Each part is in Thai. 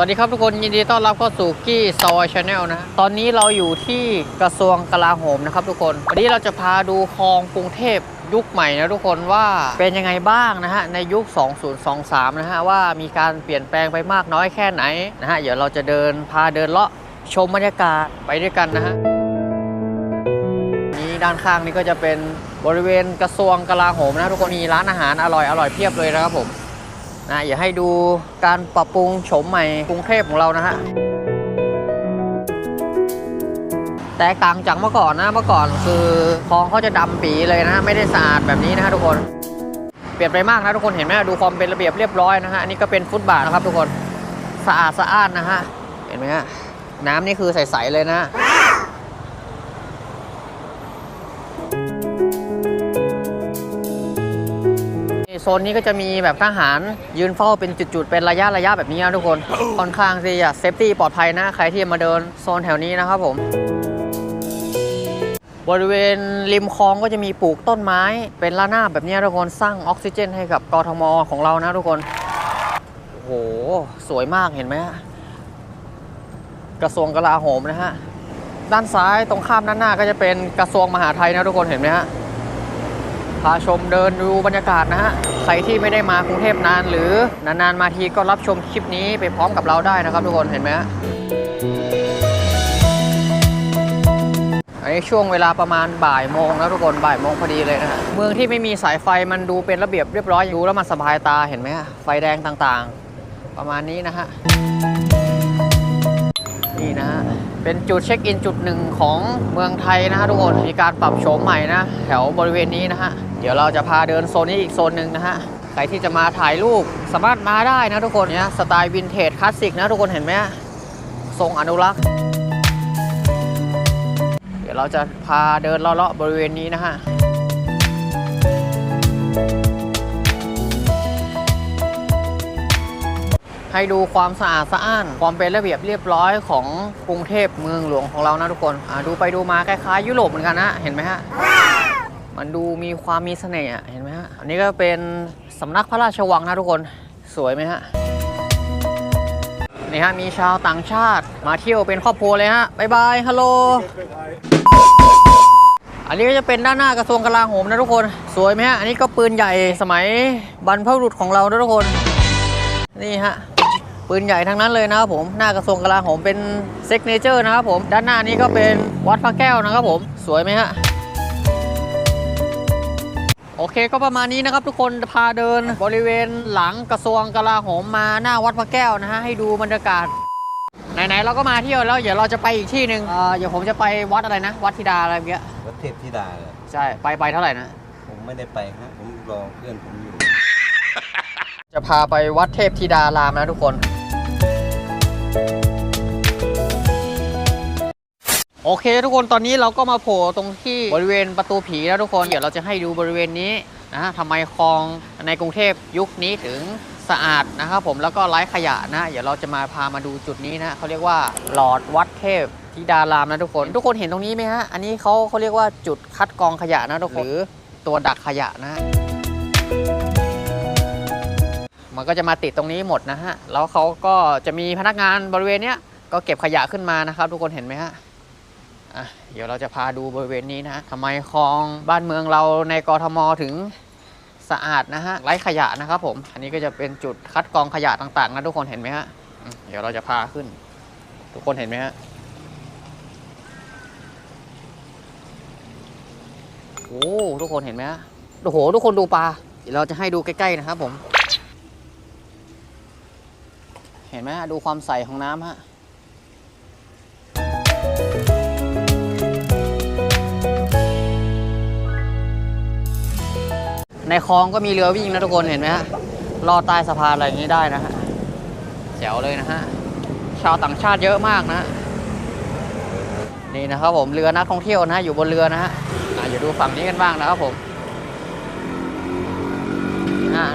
วัสดีครับทุกคนยินดีต้อนรับเข้าสู่กี้ซอยชาแนลนะ ตอนนี้เราอยู่ที่กระทรวงกลาโหมนะครับทุกคนวันนี้เราจะพาดูคลองกรุงเทพยุคใหม่นะทุกคนว่าเป็นยังไงบ้างนะฮะในยุค 2023 นะฮะว่ามีการเปลี่ยนแปลงไปมากน้อยแค่ไหนนะฮะเดี๋ยวเราจะเดินพาเดินเลาะชมบรรยากาศไปด้วยกันนะฮะนี้ด้านข้างนี้ก็จะเป็นบริเวณกระทรวงกลาโหมนะทุกคนมีร้านอาหารอร่อยอร่อยเพียบเลยนะครับผม นะอย่าให้ดูการปรับปรุงโฉมใหม่กรุงเทพของเรานะฮะแตกต่างจากเมื่อก่อนนะเมื่อก่อนคือคลองเขาจะดำปีเลยนะไม่ได้สะอาดแบบนี้นะฮะทุกคนเปลี่ยนไปมากนะทุกคนเห็นไหมดูความเป็นระเบียบเรียบร้อยนะฮะอันนี้ก็เป็นฟุตบาทนะครับทุกคนสะอาดสะอ้านนะฮะเห็นไหมฮะน้ำนี่คือใสๆเลยนะ ซนนี้ก็จะมีแบบทหารยืนเฝ้าเป็นจุดๆ เป็นระยะระยะแบบนี้นะทุกคน ค่อนข้างที่จะเซฟตี้ปลอดภัยนะ ใครที่มาเดินโซนแถวนี้นะครับผมบริเวณริมคลองก็จะมีปลูกต้นไม้ เป็นระนาบแบบนี้ทุกคนสร้างออกซิเจนให้กับกรทมของเรานะทุกคนโอ้โห สวยมากเห็นไหมฮะกระทรวงกลาโหมนะฮะ ด้านซ้ายตรงข้ามด้านหน้าก็จะเป็นกระทรวงมหาดไทยนะทุกคนเห็นไหมฮะพาชมเดินดูบรรยากาศนะฮะ รที่ไม่ได้มากรุงเทพนานหรือนานๆมาทีก็รับชมคลิปนี้ไปพร้อมกับเราได้นะครับทุกคนเห็นไหมฮะอันนี้ช่วงเวลาประมาณบ่ายโมงนะทุกคนบ่ายโมงพอดีเลยนะฮะเมืองที่ไม่มีสายไฟมันดูเป็นระเบียบเรียบร้อยดูแล้วมันสบายตาเห็นไหมฮะไฟแดงต่างๆ ประมาณนี้นะฮะนี่นะฮะเป็นจุดเช็คอินจุดหนึ่งของเมืองไทยนะฮะทุกคนมีการปรับโฉมใหม่นะแถวบริเวณนี้นะฮะ เดี๋ยวเราจะพาเดินโซนนี้อีกโซนหนึ่งนะฮะใครที่จะมาถ่ายรูปสามารถมาได้นะทุกคนเนี่ยสไตล์วินเทจคลาสสิกนะทุกคนเห็นไหมฮะทรงอนุรักษ์ เดี๋ยวเราจะพาเดินเลาะๆบริเวณนี้นะฮะให้ดูความสะอาดสะอ้าน ความเป็นระเบียบเรียบร้อยของกรุงเทพเมืองหลวงของเรานะทุกคน ดูไปดูมาคล้ายๆยุโรปเหมือนกันนะ เห็นไหมฮะ มันดูมีความมีเสน่ห์อะเห็นไหมฮะ อันนี้ก็เป็นสำนักพระราชวังนะทุกคน สวยไหมฮะ นี่ฮะ มีชาวต่างชาติมาเที่ยวเป็นครอบครัวเลยฮะบายบาย ฮัลโหล อันนี้ก็จะเป็นด้านหน้ากระทรวงกลาโหมนะทุกคน สวยไหมฮะ อันนี้ก็ปืนใหญ่สมัยบรรพบุรุษของเรานะทุกคน นี่ฮะปืนใหญ่ทั้งนั้นเลยนะครับผมหน้ากระทรวงกลาโหมเป็นเซ็กเนเจอร์นะครับผม ด้านหน้านี้ก็เป็นวัดพระแก้วนะครับผม สวยไหมฮะ โอเคก็ประมาณนี้นะครับทุกคนพาเดินบริเวณหลังกระทรวงกลาโหมมาหน้าวัดพระแก้วนะฮะให้ดูบรรยากาศไหนๆเราก็มาเที่ยวแล้วเดี๋ยวเราจะไปอีกที่หนึ่งเอ่อเดี๋ยวผมจะไปวัดอะไรนะ วัดธิดาอะไรเงี้ยวัดเทพธิดาเลยใช่ไปไปเท่าไหร่นะ ผมไม่ได้ไปครับผมรอเพื่อนผมอยู่ จะพาไปวัดเทพธิดารามนะทุกคน โอเค ทุกคนตอนนี้เราก็มาโผล่ตรงที่บริเวณประตูผีแล้วทุกคนเดี๋ยวเราจะให้ดูบริเวณนี้นะฮะทำไมคลองในกรุงเทพยุคนี้ถึงสะอาดนะครับผมแล้วก็ไร้ขยะนะ เดี๋ยวเราจะมาพามาดูจุดนี้นะเขาเรียกว่าหลอดวัดเทพธิดารามนะทุกคน ทุกคนเห็นตรงนี้ไหมฮะอันนี้เขาเขาเรียกว่าจุดคัดกรองขยะนะทุกคนหรือตัวดักขยะนะมันก็จะมาติดตรงนี้หมดนะฮะแล้วเขาก็จะมีพนักงานบริเวณเนี้ยก็เก็บขยะขึ้นมานะครับ ทุกคนเห็นไหมฮะ อะเดี๋ยวเราจะพาดูบริเวณนี้นะทำไมคลองบ้านเมืองเราในกรทมถึงสะอาดนะฮะไร้ขยะนะครับผม อันนี้ก็จะเป็นจุดคัดกรองขยะต่างๆนะทุกคนเห็นไหมฮะเดี๋ยวเราจะพาขึ้น ทุกคนเห็นไหมฮะโอ้ทุกคนเห็นไหมฮะโอ้โห ทุกคนดูปลาเดี๋ยวเราจะให้ดูใกล้ๆนะครับผม เห็นไหมฮะดูความใสของน้ำฮะ ในคลองก็มีเรือวิ่งนะทุกคนเห็นไหมฮะลอดใต้สะพานอะไรอย่างนี้ได้นะฮะแจ๋วเลยนะฮะชาวต่างชาติเยอะมากนะนี่นะครับผมเรือนักท่องเที่ยวนะฮะอยู่บนเรือนะฮะอะอย่ดูฝั่งนี้กันบ้างนะครับผม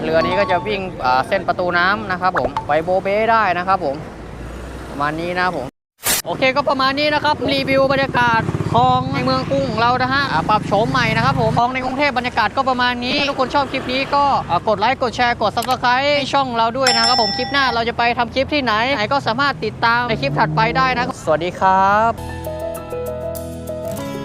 เรือนี้ก็จะวิ่งเส้นประตูน้ำนะครับผมไปโบเบ้ได้นะครับผมประมาณนี้นะผม โอเคก็ประมาณนี้นะครับรีวิวบรรยากาศคลองในเมืองกรุงของเรานะฮะปรับโฉมใหม่นะครับผมคลองในกรุงเทพบรรยากาศก็ประมาณนี้ถ้าทุกคนชอบคลิปนี้ก็กดไลค์กดแชร์กด subscribe ให้ช่องเราด้วยนะครับผมคลิปหน้าเราจะไปทำคลิปที่ไหนไหนก็สามารถติดตามในคลิปถัดไปได้นะสวัสดีครับ